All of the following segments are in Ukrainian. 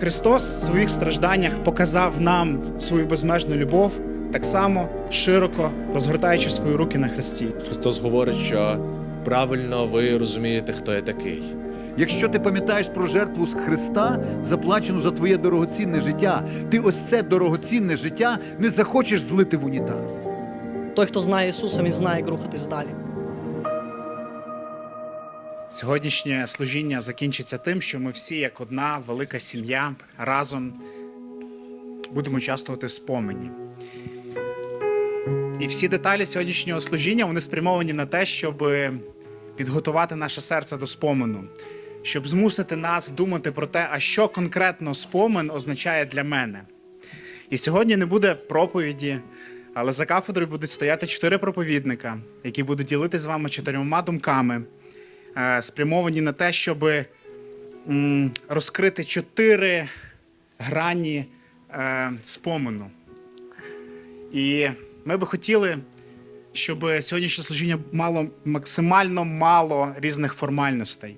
Христос в своїх стражданнях показав нам свою безмежну любов, так само широко розгортаючи свої руки на Христі. Христос говорить, що правильно ви розумієте, хто я такий. Якщо ти пам'ятаєш про жертву з Христа, заплачену за твоє дорогоцінне життя, ти ось це дорогоцінне життя не захочеш злити в унітаз. Той, хто знає Ісуса, він знає, як рухатись далі. Сьогоднішнє служіння закінчиться тим, що ми всі, як одна велика сім'я, разом будемо участвувати в спомені. І всі деталі сьогоднішнього служіння вони спрямовані на те, щоб підготувати наше серце до спомену, щоб змусити нас думати про те, а що конкретно спомин означає для мене. І сьогодні не буде проповіді, але за кафедрою будуть стояти чотири проповідника, які будуть ділити з вами чотирьома думками, спрямовані на те, щоб розкрити чотири грані е, спомену. І ми би хотіли, щоб сьогоднішнє служіння мало максимально мало різних формальностей.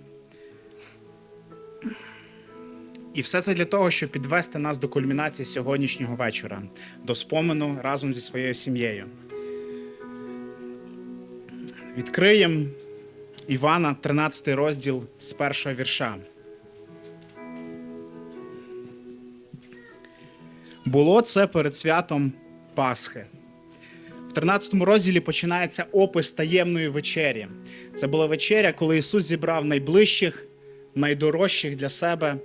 І все це для того, щоб підвести нас до кульмінації сьогоднішнього вечора, до спомену разом зі своєю сім'єю. Відкриємо Івана, 13 розділ з першого вірша. Було це перед святом Пасхи. В 13 розділі починається опис таємної вечері. Це була вечеря, коли Ісус зібрав найближчих, найдорожчих для себе,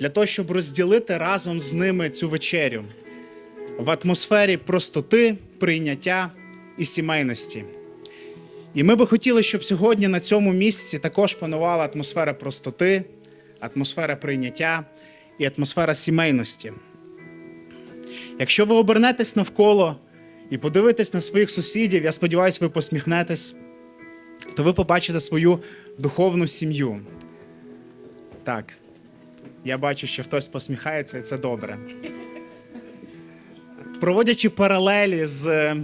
для того, щоб розділити разом з ними цю вечерю в атмосфері простоти, прийняття і сімейності. І ми би хотіли, щоб сьогодні на цьому місці також панувала атмосфера простоти, атмосфера прийняття і атмосфера сімейності. Якщо ви обернетесь навколо і подивитесь на своїх сусідів, я сподіваюся, ви посміхнетесь, то ви побачите свою духовну сім'ю. Так, я бачу, що хтось посміхається, і це добре. Проводячи паралелі з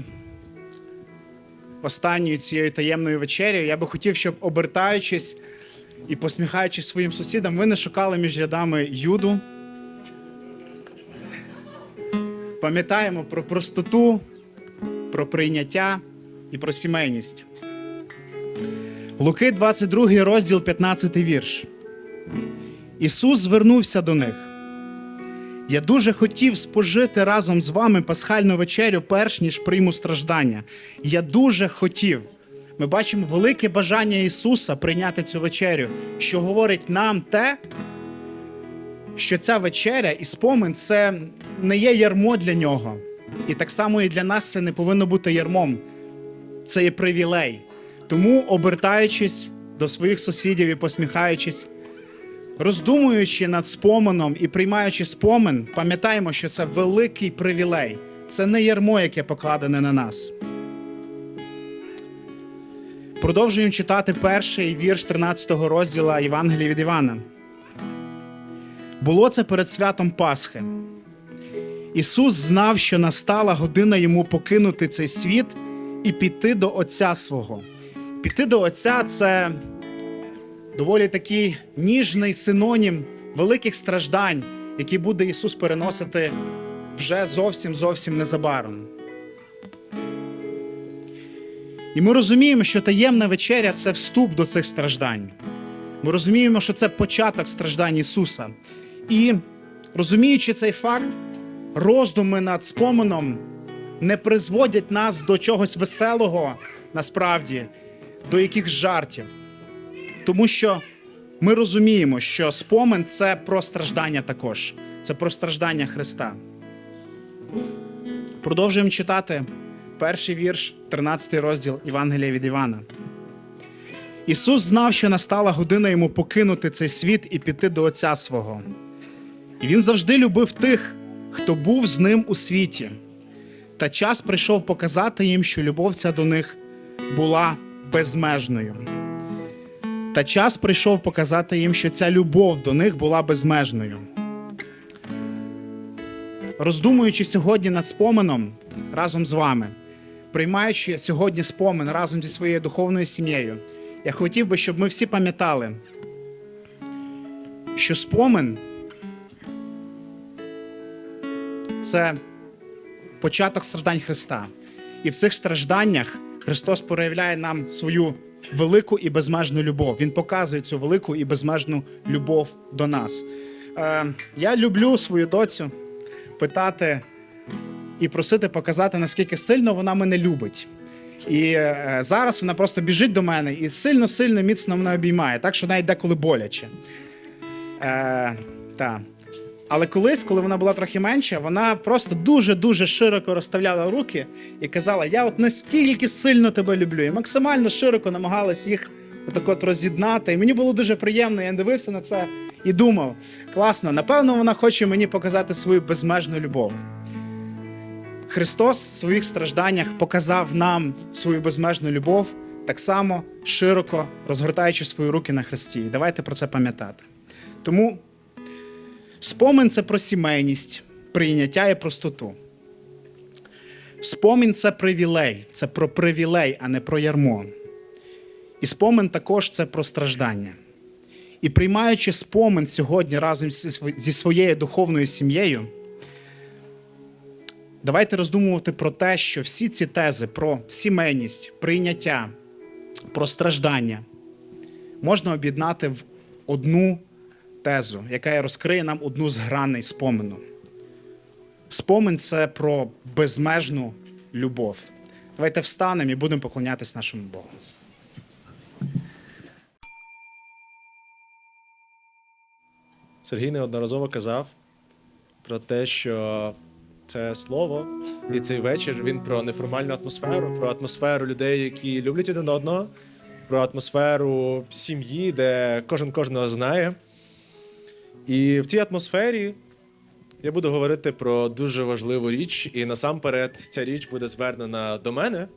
останньою цією таємною вечерею, я би хотів, щоб обертаючись і посміхаючись своїм сусідам, ви не шукали між рядами юду. Пам'ятаємо про простоту, про прийняття і про сімейність. Луки, 22 розділ, 15 вірш. Ісус звернувся до них. Я дуже хотів спожити разом з вами пасхальну вечерю, перш ніж прийму страждання. Я дуже хотів. Ми бачимо велике бажання Ісуса прийняти цю вечерю, що говорить нам те, що ця вечеря і спомин це не є ярмо для нього. І так само і для нас це не повинно бути ярмом. Це є привілей. Тому, обертаючись до своїх сусідів і посміхаючись, роздумуючи над споменом і приймаючи спомин, пам'ятаємо, що це великий привілей. Це не ярмо, яке покладене на нас. Продовжуємо читати перший вірш 13 розділу Євангелія від Івана. Було це перед святом Пасхи. Ісус знав, що настала година йому покинути цей світ і піти до Отця свого. Піти до Отця це доволі такий ніжний синонім великих страждань, які буде Ісус переносити вже зовсім зовсім незабаром. І ми розуміємо, що таємна вечеря це вступ до цих страждань. Ми розуміємо, що це початок страждань Ісуса. І розуміючи цей факт, роздуми над споменом не призводять нас до чогось веселого, насправді, до якихось жартів. Тому що ми розуміємо, що спомин це про страждання також, це про страждання Христа. Продовжуємо читати перший вірш, 13 розділ Євангелія від Івана. Ісус знав, що настала година йому покинути цей світ і піти до Отця свого. І він завжди любив тих, хто був з ним у світі. Та час прийшов показати їм, що любов ця до них була безмежною. Та час прийшов показати їм, що ця любов до них була безмежною. Роздумуючи сьогодні над споменом разом з вами, приймаючи сьогодні спомин разом зі своєю духовною сім'єю, я хотів би, щоб ми всі пам'ятали, що спомин це початок страждань Христа. І в цих стражданнях Христос проявляє нам свою велику і безмежну любов. Він показує цю велику і безмежну любов до нас. Е, я люблю свою доцю питати і просити показати, наскільки сильно вона мене любить. І е, зараз вона просто біжить до мене і сильно-сильно міцно мене обіймає, так що навіть деколи боляче. Е, та. Але колись, коли вона була трохи менша, вона просто дуже-дуже широко розставляла руки і казала: Я от настільки сильно тебе люблю. І максимально широко намагалась їх отак от роз'єднати. І мені було дуже приємно. Я дивився на це і думав: класно, напевно, вона хоче мені показати свою безмежну любов. Христос в своїх стражданнях показав нам свою безмежну любов так само широко розгортаючи свої руки на Христі. Давайте про це пам'ятати. Тому спомин це про сімейність, прийняття і простоту. Спомін це привілей, це про привілей, а не про ярмо. І спомин також це про страждання. І приймаючи спомин сьогодні разом зі своєю духовною сім'єю, давайте роздумувати про те, що всі ці тези про сімейність, прийняття, про страждання можна об'єднати в одну тезу, яка розкриє нам одну з граней спомину. Спомин це про безмежну любов. Давайте встанемо і будемо поклонятись нашому Богу. Сергій неодноразово казав про те, що це слово і цей вечір він про неформальну атмосферу, про атмосферу людей, які люблять один одного, про атмосферу сім'ї, де кожен кожного знає. І в цій атмосфері я буду говорити про дуже важливу річ, і насамперед ця річ буде звернена до мене,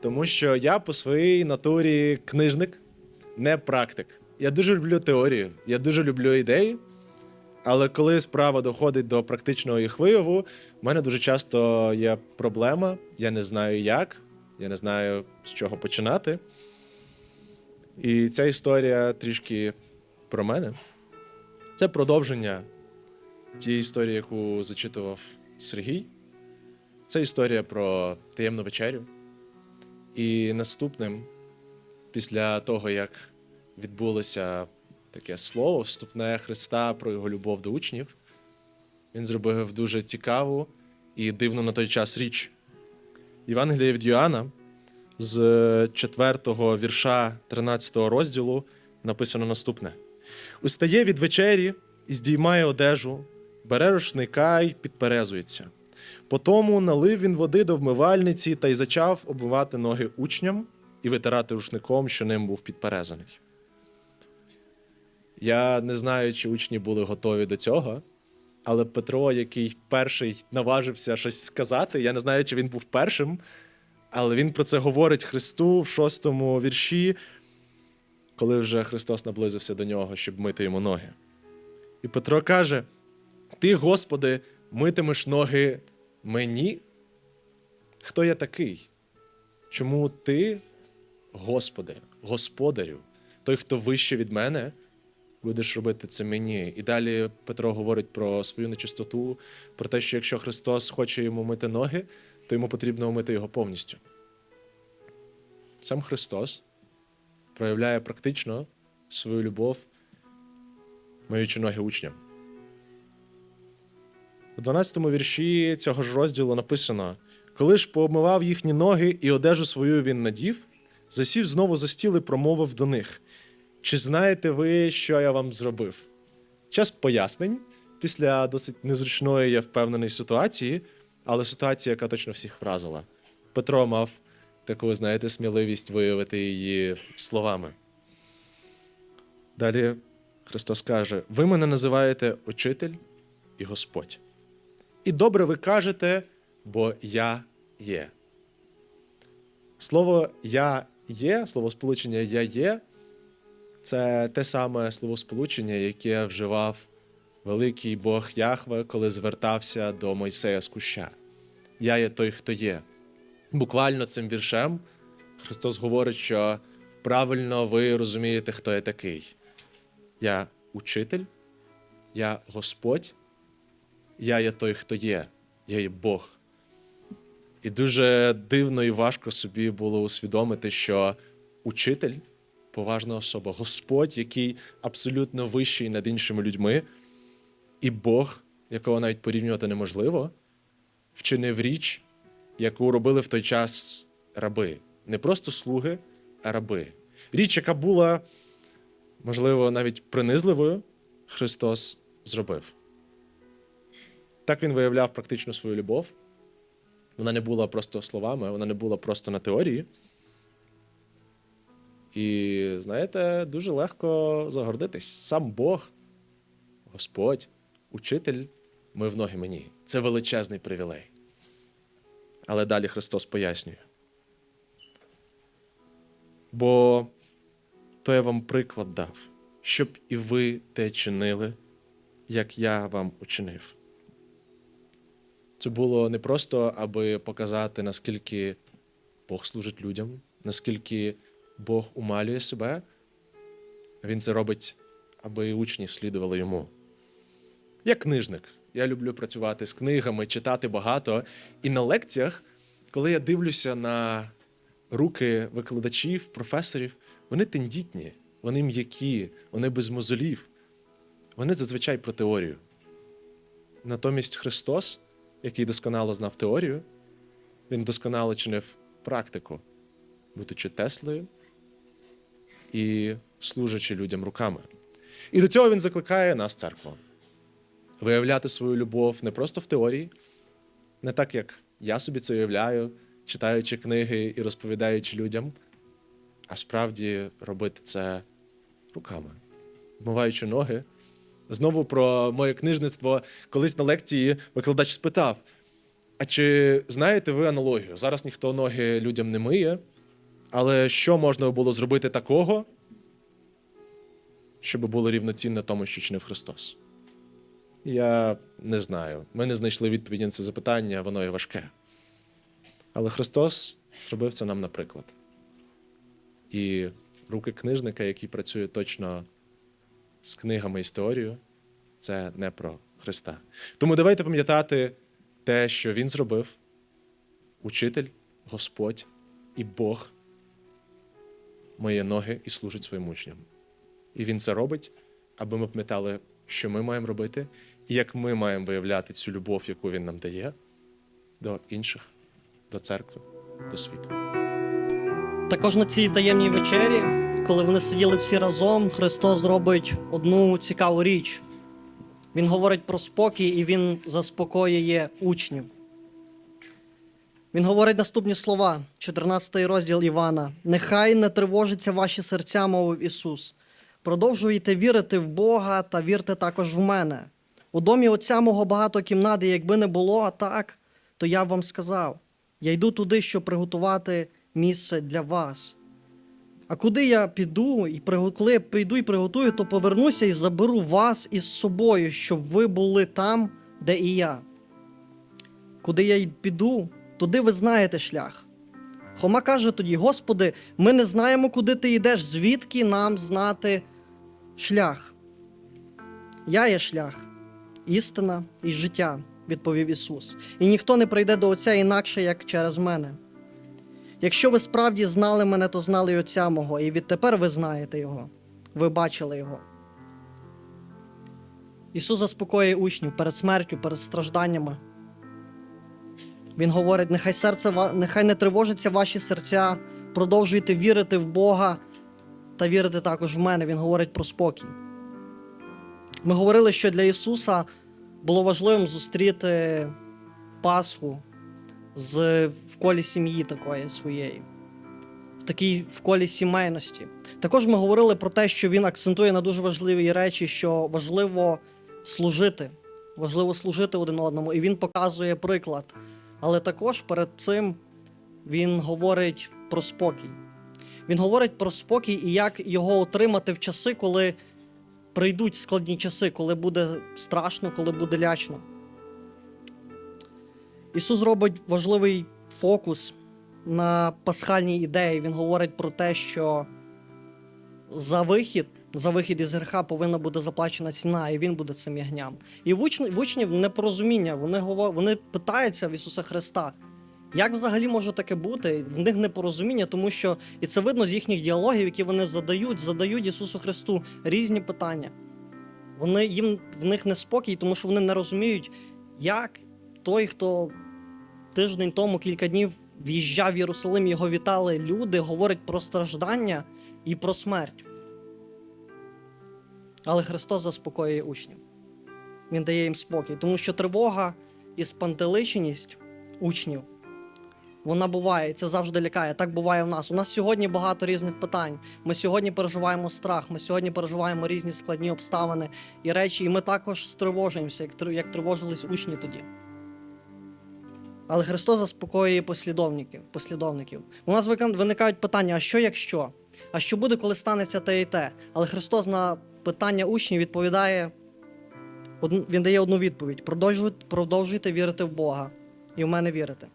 тому що я по своїй натурі книжник, не практик. Я дуже люблю теорію, я дуже люблю ідеї. Але коли справа доходить до практичного їх вияву, в мене дуже часто є проблема. Я не знаю як, я не знаю з чого починати. І ця історія трішки про мене. Це продовження тієї історії, яку зачитував Сергій. Це історія про таємну вечерю. І наступним, після того, як відбулося таке слово, вступне Христа про його любов до учнів, він зробив дуже цікаву і дивну на той час річ. Євангеліє від Йоанна з 4 вірша 13 розділу написано наступне: Устає від вечері і здіймає одежу, бере рушника й підперезується. Потому налив він води до вмивальниці та й зачав обмивати ноги учням і витирати рушником, що ним був підперезаний. Я не знаю, чи учні були готові до цього, але Петро, який перший наважився щось сказати, я не знаю, чи він був першим, але він про це говорить Христу в шостому вірші, коли вже Христос наблизився до нього, щоб мити йому ноги. І Петро каже: Ти, Господи, митимеш ноги мені? Хто я такий? Чому ти, Господи, Господарю, той, хто вище від мене, будеш робити це мені? І далі Петро говорить про свою нечистоту, про те, що якщо Христос хоче йому мити ноги, то йому потрібно умити його повністю. Сам Христос проявляє практично свою любов, миючи ноги учням. У 12 вірші цього ж розділу написано: коли ж пообмивав їхні ноги і одежу свою він надів, засів знову за стіл і промовив до них: Чи знаєте ви, що я вам зробив? Час пояснень після досить незручної, я впевнений, ситуації, але ситуація, яка точно всіх вразила. Петро мав таку, знаєте, сміливість виявити її словами. Далі Христос каже: Ви мене називаєте учитель і Господь. І добре ви кажете, бо я є. Слово я є, словосполучення я є це те саме словосполучення, яке вживав великий Бог Яхве, коли звертався до Мойсея з куща. Я є той, хто є. Буквально цим віршем Христос говорить, що правильно ви розумієте, хто я такий. Я учитель, я Господь, я є той, хто є. я є Бог. І дуже дивно і важко собі було усвідомити, що учитель, поважна особа, Господь, який абсолютно вищий над іншими людьми, і Бог, якого навіть порівнювати неможливо, вчинив річ, яку робили в той час раби. Не просто слуги, а раби. Річ, яка була, можливо, навіть принизливою, Христос зробив. Так він виявляв практично свою любов. Вона не була просто словами, вона не була просто на теорії. І, знаєте, дуже легко загордитись. Сам Бог, Господь, учитель, ми в ноги мені. Це величезний привілей. Але далі Христос пояснює. Бо то я вам приклад дав, щоб і ви те чинили, як я вам учинив. Це було не просто, аби показати, наскільки Бог служить людям, наскільки Бог умалює себе. Він це робить, аби учні слідували йому. Я книжник. Я люблю працювати з книгами, читати багато. І на лекціях, коли я дивлюся на руки викладачів, професорів, вони тендітні, вони м'які, вони без мозолів. Вони зазвичай про теорію. Натомість Христос, який досконало знав теорію, він досконало чинив практику, будучи Теслою і служачи людям руками. І до цього він закликає нас, церкву, виявляти свою любов не просто в теорії, не так, як я собі це уявляю, читаючи книги і розповідаючи людям, а справді робити це руками, вмиваючи ноги. Знову про моє книжництво. Колись на лекції викладач спитав: а чи знаєте ви аналогію? Зараз ніхто ноги людям не миє, але що можна було зробити такого, щоб було рівноцінно тому, що чинив Христос? Я не знаю. Ми не знайшли відповіді на це запитання, воно є важке. Але Христос зробив це нам наприклад. І руки книжника, який працює точно з книгами і з теорією, це не про Христа. Тому давайте пам'ятати те, що Він зробив, учитель, Господь і Бог миє ноги і служить своїм учням. І Він це робить, аби ми пам'ятали, що ми маємо робити, як ми маємо виявляти цю любов, яку він нам дає, до інших, до церкви, до світу. Також на цій таємній вечері, коли вони сиділи всі разом, Христос зробить одну цікаву річ. Він говорить про спокій і він заспокоює учнів. Він говорить наступні слова, 14 розділ Івана. Нехай не тривожиться ваші серця, мовив Ісус. Продовжуйте вірити в Бога та вірте також в мене. У домі отця мого багато кімнат, і якби не було так, то я б вам сказав: я йду туди, щоб приготувати місце для вас. А куди я піду, і коли піду і приготую, то повернуся і заберу вас із собою, щоб ви були там, де і я. Куди я піду, туди ви знаєте шлях. Хома каже тоді: Господи, ми не знаємо, куди ти йдеш, звідки нам знати шлях. Я є шлях, істина і життя, відповів Ісус. І ніхто не прийде до Отця інакше, як через мене. Якщо ви справді знали мене, то знали й Отця мого, і відтепер ви знаєте Його, ви бачили Його. Ісус заспокоює учнів перед смертю, перед стражданнями. Він говорить: нехай серце нехай не тривожиться ваші серця, продовжуйте вірити в Бога та вірити також в мене. Він говорить про спокій. Ми говорили, що для Ісуса було важливим зустріти Пасху з, в колі сім'ї такої своєї, в такій в колі сімейності. Також ми говорили про те, що він акцентує на дуже важливі речі, що важливо служити, важливо служити один одному, і він показує приклад. Але також перед цим він говорить про спокій. Він говорить про спокій і як його отримати в часи, коли прийдуть складні часи, коли буде страшно, коли буде лячно. Ісус робить важливий фокус на пасхальній ідеї. Він говорить про те, що за вихід За вихід із греха повинна бути заплачена ціна, і він буде цим ягням. І в учнів, непорозуміння. Вони вони питаються в Ісуса Христа. Як взагалі може таке бути? В них непорозуміння, тому що і це видно з їхніх діалогів, які вони задають, задають Ісусу Христу різні питання. Вони їм в них неспокій, тому що вони не розуміють, як той, хто тиждень тому, кілька днів в'їжджав в Єрусалим, його вітали люди, говорить про страждання і про смерть. Але Христос заспокоює учнів. Він дає їм спокій, тому що тривога і спантеличеність учнів вона буває, і це завжди лякає. Так буває в нас. У нас сьогодні багато різних питань. Ми сьогодні переживаємо страх, ми сьогодні переживаємо різні складні обставини і речі, і ми також стривожуємося, як, тривожились учні тоді. Але Христос заспокоює послідовників. послідовників. У нас виникають питання: а що якщо? А що буде, коли станеться те і те? Але Христос на питання учнів відповідає: Він дає одну відповідь: продовжуйте вірити в Бога і в мене вірити.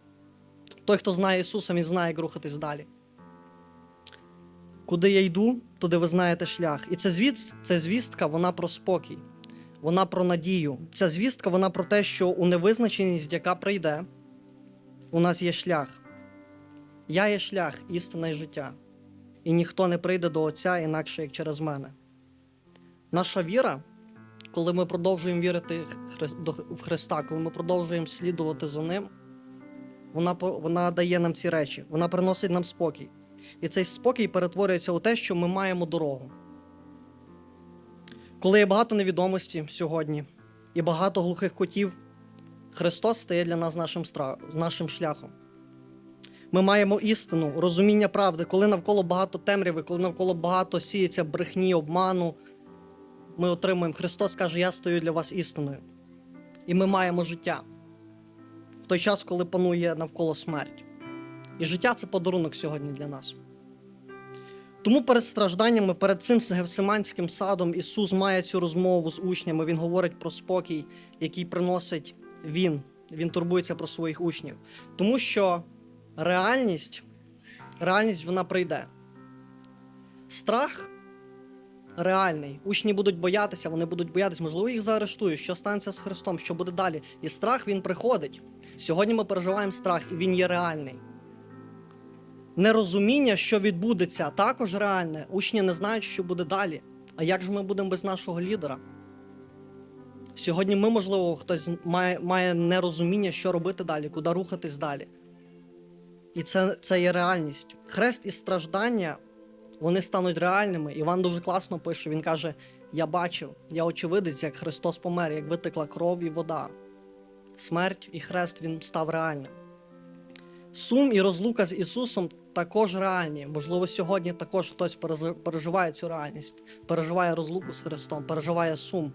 Той, хто знає Ісуса, Він знає, як рухатись далі. Куди я йду, туди ви знаєте шлях. І ця, звіст, ця звістка, вона про спокій, вона про надію. Ця звістка, вона про те, що у невизначеність, яка прийде, у нас є шлях. Я є шлях, істина і життя. І ніхто не прийде до Отця інакше, як через мене. Наша віра, коли ми продовжуємо вірити в Христа, коли ми продовжуємо слідувати за Ним, вона, вона дає нам ці речі, вона приносить нам спокій. І цей спокій перетворюється у те, що ми маємо дорогу. Коли є багато невідомості сьогодні і багато глухих кутів, Христос стає для нас нашим, нашим шляхом. Ми маємо істину, розуміння правди, коли навколо багато темряви, коли навколо багато сіється брехні, обману. Ми отримуємо. Христос каже, я стою для вас істиною. І ми маємо життя той час, коли панує навколо смерть. І життя це подарунок сьогодні для нас. Тому перед стражданнями, перед цим Гевсиманським садом Ісус має цю розмову з учнями. Він говорить про спокій, який приносить Він. Він турбується про своїх учнів. Тому що реальність, реальність вона прийде. Страх реальний. Учні будуть боятися, вони будуть боятися, можливо, їх заарештують, що станеться з Христом, що буде далі. І страх він приходить. Сьогодні ми переживаємо страх, і він є реальний. Нерозуміння, що відбудеться, також реальне. Учні не знають, що буде далі. А як же ми будемо без нашого лідера? Сьогодні ми, можливо, хтось має, має нерозуміння, що робити далі, куди рухатись далі. І це, це є реальність. Хрест і страждання вони стануть реальними. Іван дуже класно пише: він каже: Я бачив, я очевидець, як Христос помер, як витекла кров і вода. Смерть і хрест він став реальним. Сум і розлука з Ісусом також реальні. Можливо, сьогодні також хтось переживає цю реальність, переживає розлуку з Христом, переживає сум.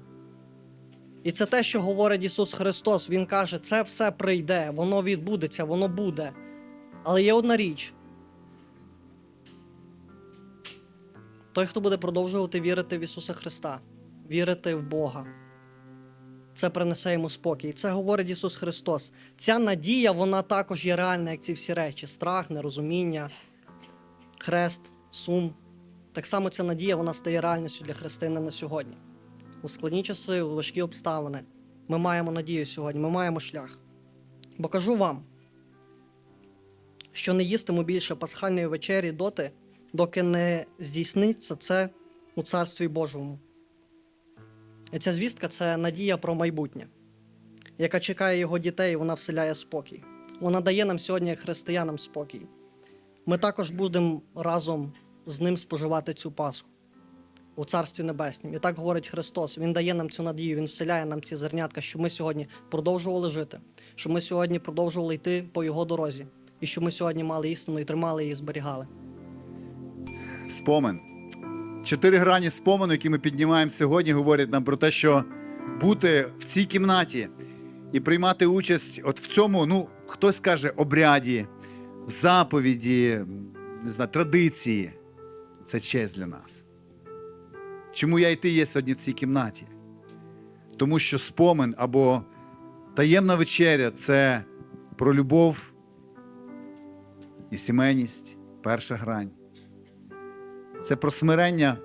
І це те, що говорить Ісус Христос. Він каже, це все прийде, воно відбудеться, воно буде. Але є одна річ. Той, хто буде продовжувати вірити в Ісуса Христа, вірити в Бога, це принесе йому спокій. І Це говорить Ісус Христос. Ця надія, вона також є реальна, як ці всі речі: страх, нерозуміння, хрест, сум. Так само ця надія вона стає реальністю для християна сьогодні. У складні часи, у важкі обставини. Ми маємо надію сьогодні, ми маємо шлях. Бо кажу вам, що не їстиму більше пасхальної вечері доти, доки не здійсниться це у Царстві Божому. І ця звістка це надія про майбутнє, яка чекає його дітей, і вона вселяє спокій. Вона дає нам сьогодні, християнам, спокій. Ми також будемо разом з ним споживати цю Пасху у Царстві Небеснім. І так говорить Христос. Він дає нам цю надію, Він вселяє нам ці зернятка, щоб ми сьогодні продовжували жити, щоб ми сьогодні продовжували йти по його дорозі, і щоб ми сьогодні мали істину і тримали її, і зберігали. Спомин. Чотири грані спомену, які ми піднімаємо сьогодні, говорять нам про те, що бути в цій кімнаті і приймати участь от в цьому, ну, хтось каже, обряді, заповіді, не знаю, традиції це честь для нас. Чому я і ти є сьогодні в цій кімнаті? Тому що спомин або таємна вечеря це про любов і сімейність, перша грань. Це про смирення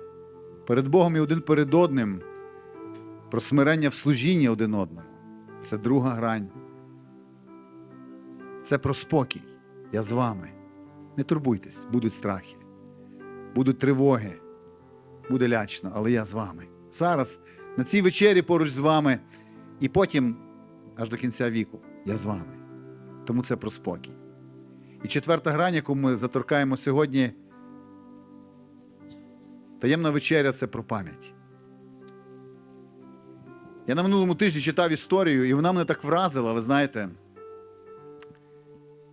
перед Богом і один перед одним, про смирення в служінні один одному. Це друга грань. Це про спокій. Я з вами. Не турбуйтесь, будуть страхи, будуть тривоги, буде лячно, але я з вами. Зараз на цій вечері поруч з вами, і потім аж до кінця віку я з вами. Тому це про спокій. І четверта грань, яку ми заторкаємо сьогодні, таємна вечеря це про пам'ять. Я на минулому тижні читав історію, і вона мене так вразила, ви знаєте.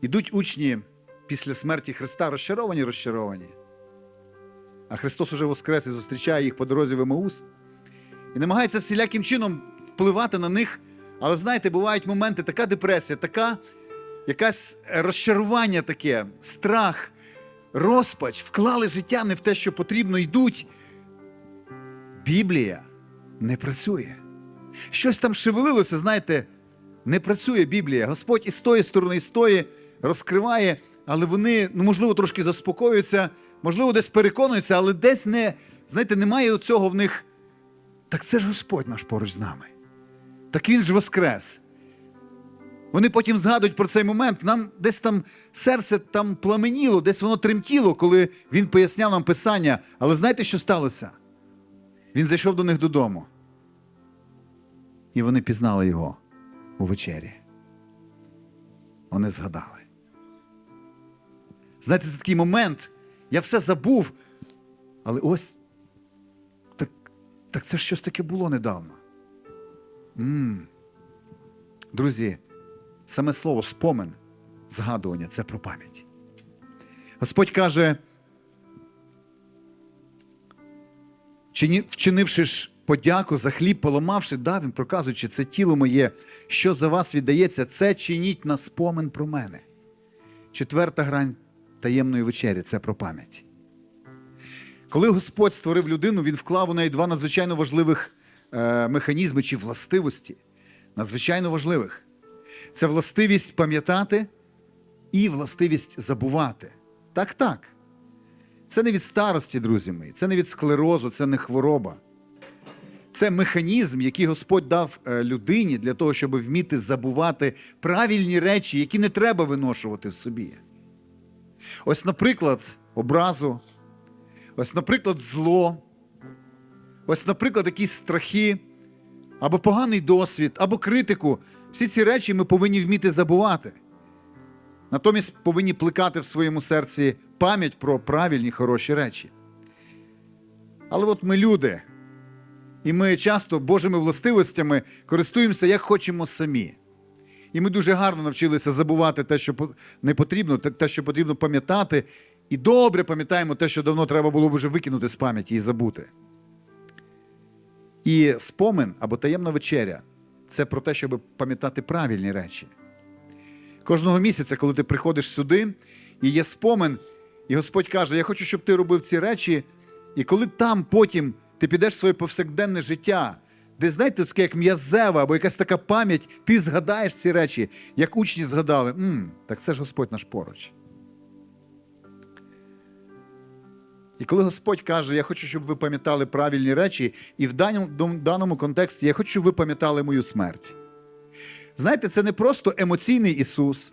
Ідуть учні після смерті Христа розчаровані, розчаровані. А Христос уже воскрес і зустрічає їх по дорозі в Емаус і намагається всіляким чином впливати на них. Але знаєте, бувають моменти, така депресія, така якась розчарування таке, страх, розпач, вклали життя не в те, що потрібно, йдуть. Біблія не працює. Щось там шевелилося, знаєте, не працює Біблія. Господь і з тої сторони, і з тої розкриває, але вони, ну, можливо, трошки заспокоюються, можливо, десь переконуються, але десь не, знаєте, немає цього в них. Так це ж Господь наш поруч з нами. Так він ж воскрес. Вони потім згадують про цей момент. Нам десь там серце там пламеніло, десь воно тремтіло, коли він поясняв нам Писання. Але знаєте, що сталося? Він зайшов до них додому. І вони пізнали його у вечері. Вони згадали. Знаєте, це такий момент. Я все забув. Але ось так, так це ж щось таке було недавно. м Друзі, саме слово спомин, згадування це про пам'ять. Господь каже, вчинивши ж подяку за хліб, поламавши, дав їм, проказуючи, це тіло моє, що за вас віддається, це чиніть на спомин про мене. Четверта грань таємної вечері це про пам'ять. Коли Господь створив людину, Він вклав у неї два надзвичайно важливих е, механізми чи властивості. Надзвичайно важливих. Це властивість пам'ятати і властивість забувати. Так, так. Це не від старості, друзі мої, це не від склерозу, це не хвороба. Це механізм, який Господь дав е, людині для того, щоб вміти забувати правильні речі, які не треба виношувати в собі. Ось, наприклад, образу, ось, наприклад, зло, ось, наприклад, якісь страхи, або поганий досвід, або критику. Всі ці речі ми повинні вміти забувати. Натомість повинні плекати в своєму серці пам'ять про правильні хороші речі. Але от ми люди, і ми часто Божими властивостями користуємося як хочемо самі. І ми дуже гарно навчилися забувати те, що не потрібно, те- що потрібно пам'ятати, і добре пам'ятаємо те, що давно треба було б вже викинути з пам'яті і забути. І спомин або таємна вечеря це про те, щоб пам'ятати правильні речі. Кожного місяця, коли ти приходиш сюди, і є спомин, і Господь каже: Я хочу, щоб ти робив ці речі, і коли там потім ти підеш в своє повсякденне життя, де, знаєте, таке як м'язева або якась така пам'ять, ти згадаєш ці речі, як учні згадали, «М, так це ж Господь наш поруч. І коли Господь каже, я хочу, щоб ви пам'ятали правильні речі, і в даному, контексті я хочу, щоб ви пам'ятали мою смерть. Знаєте, це не просто емоційний Ісус,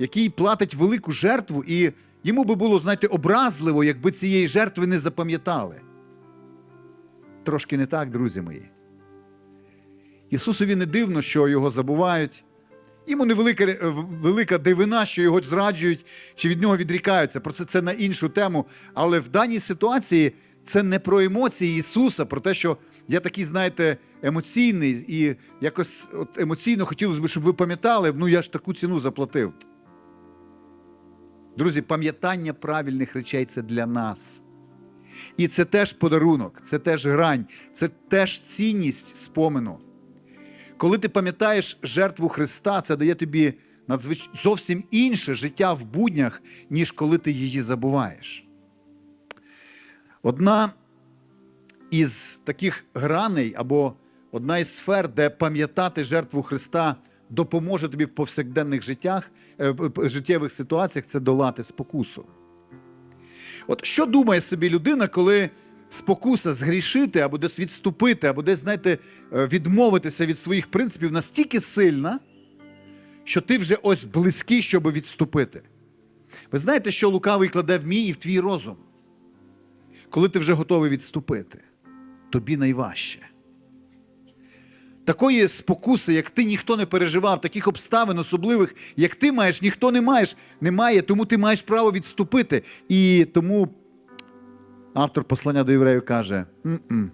який платить велику жертву, і йому би було, знаєте, образливо, якби цієї жертви не запам'ятали. Трошки не так, друзі мої. Ісусові не дивно, що його забувають. Йому невелика е, велика дивина, що його зраджують чи від нього відрікаються. Про це це на іншу тему. Але в даній ситуації це не про емоції Ісуса, про те, що я такий, знаєте, емоційний, і якось от емоційно хотілося б, щоб ви пам'ятали, ну я ж таку ціну заплатив. Друзі, пам'ятання правильних речей це для нас. І це теж подарунок, це теж грань, це теж цінність спомину. Коли ти пам'ятаєш жертву Христа, це дає тобі надзвич... зовсім інше життя в буднях, ніж коли ти її забуваєш. Одна із таких граней або одна із сфер, де пам'ятати жертву Христа допоможе тобі в повсякденних життях, е, життєвих ситуаціях, це долати спокусу. От що думає собі людина, коли спокуса згрішити, або десь відступити, або десь, знаєте, е, відмовитися від своїх принципів настільки сильна, що ти вже ось близький, щоб відступити. Ви знаєте, що лукавий кладе в мій і в твій розум? Коли ти вже готовий відступити, тобі найважче. Такої спокуси, як ти ніхто не переживав, таких обставин особливих, як ти маєш, ніхто не маєш, немає, тому ти маєш право відступити. І тому автор послання до євреїв каже: «М-м».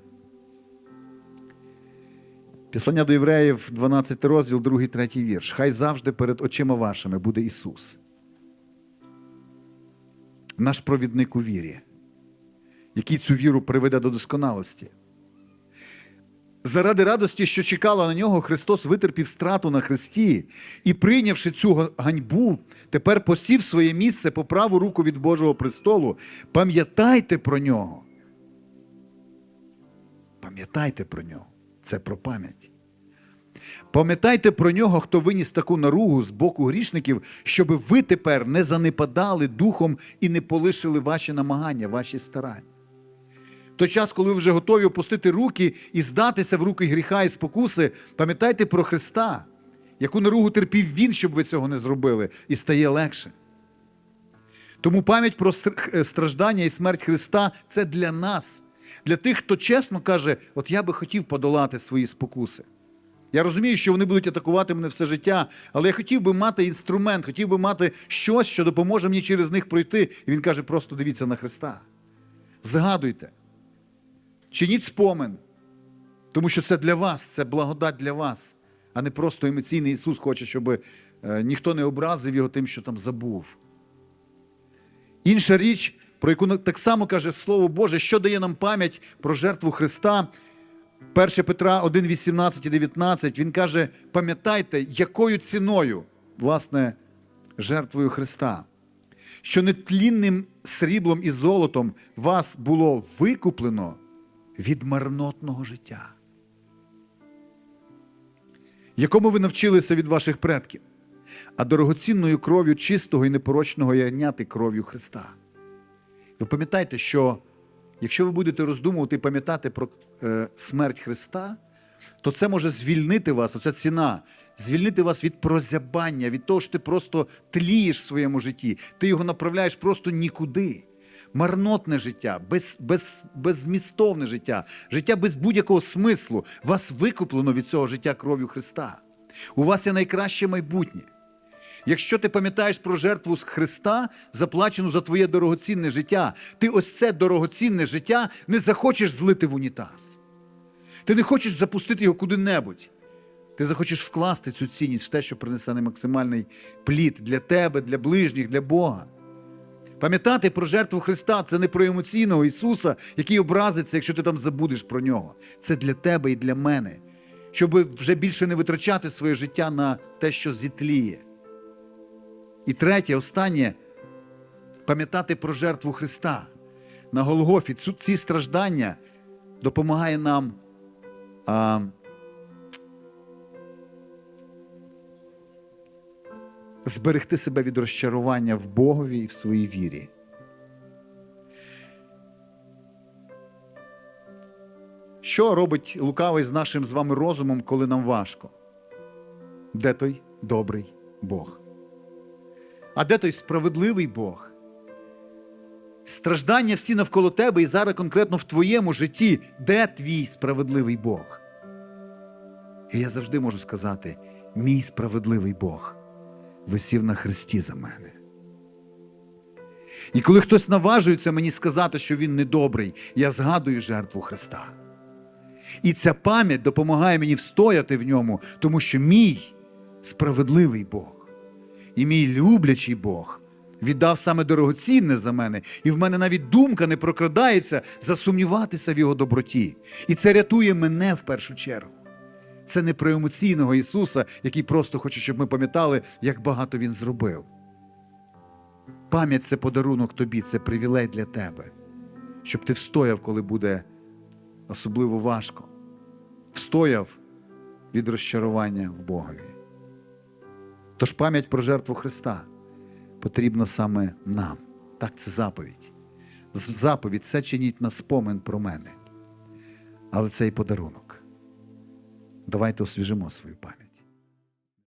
Післання до євреїв, 12 розділ, 2, 3 вірш. Хай завжди перед очима вашими буде Ісус. Наш провідник у вірі, який цю віру приведе до досконалості. Заради радості, що чекала на нього, Христос витерпів страту на хресті і, прийнявши цю ганьбу, тепер посів своє місце по праву руку від Божого престолу. Пам'ятайте про нього. Пам'ятайте про нього. Це про пам'ять. Пам'ятайте про нього, хто виніс таку наругу з боку грішників, щоб ви тепер не занепадали духом і не полишили ваші намагання, ваші старання. Той час, коли ви вже готові опустити руки і здатися в руки гріха і спокуси, пам'ятайте про Христа, яку наругу терпів Він, щоб ви цього не зробили, і стає легше. Тому пам'ять про е, страждання і смерть Христа це для нас, для тих, хто чесно каже, от я би хотів подолати свої спокуси. Я розумію, що вони будуть атакувати мене все життя, але я хотів би мати інструмент, хотів би мати щось, що допоможе мені через них пройти. І він каже: просто дивіться на Христа. Згадуйте, чиніть спомин, тому що це для вас, це благодать для вас, а не просто емоційний Ісус хоче, щоб е, ніхто не образив його тим, що там забув. Інша річ, про яку так само каже Слово Боже, що дає нам пам'ять про жертву Христа. 1 Петра 1, 18 і 19, він каже: пам'ятайте, якою ціною, власне, жертвою Христа, що нетлінним сріблом і золотом вас було викуплено від марнотного життя, якому ви навчилися від ваших предків, а дорогоцінною кров'ю чистого і непорочного ягняти кров'ю Христа. Ви пам'ятайте, що якщо ви будете роздумувати і пам'ятати про е, смерть Христа, то це може звільнити вас, оця ціна, звільнити вас від прозябання, від того, що ти просто тлієш в своєму житті, ти його направляєш просто нікуди. Марнотне життя, без, без, беззмістовне життя, життя без будь-якого смислу. Вас викуплено від цього життя кров'ю Христа. У вас є найкраще майбутнє. Якщо ти пам'ятаєш про жертву Христа, заплачену за твоє дорогоцінне життя, ти ось це дорогоцінне життя не захочеш злити в унітаз. Ти не хочеш запустити його куди-небудь. Ти захочеш вкласти цю цінність в те, що принесе максимальний плід для тебе, для ближніх, для Бога. Пам'ятати про жертву Христа це не про емоційного Ісуса, який образиться, якщо ти там забудеш про нього. Це для тебе і для мене, щоб вже більше не витрачати своє життя на те, що зітліє. І третє, останнє пам'ятати про жертву Христа на Голгофі. Ці страждання допомагає нам а, зберегти себе від розчарування в Богові і в своїй вірі. Що робить лукавий з нашим з вами розумом, коли нам важко? Де той добрий Бог? А де той справедливий Бог? Страждання всі навколо тебе і зараз конкретно в твоєму житті, де твій справедливий Бог? І я завжди можу сказати: мій справедливий Бог висів на хресті за мене. І коли хтось наважується мені сказати, що він недобрий, я згадую жертву Христа. І ця пам'ять допомагає мені встояти в ньому, тому що мій справедливий Бог і мій люблячий Бог віддав саме дорогоцінне за мене, і в мене навіть думка не прокрадається засумніватися в його доброті. І це рятує мене в першу чергу. Це не про емоційного Ісуса, який просто хоче, щоб ми пам'ятали, як багато Він зробив. Пам'ять це подарунок тобі, це привілей для тебе, щоб ти встояв, коли буде особливо важко. Встояв від розчарування в Богові. Тож пам'ять про жертву Христа потрібна саме нам. Так, це заповідь. заповідь, це чиніть на спомин про мене. Але це і подарунок. Давайте освіжимо свою пам'ять.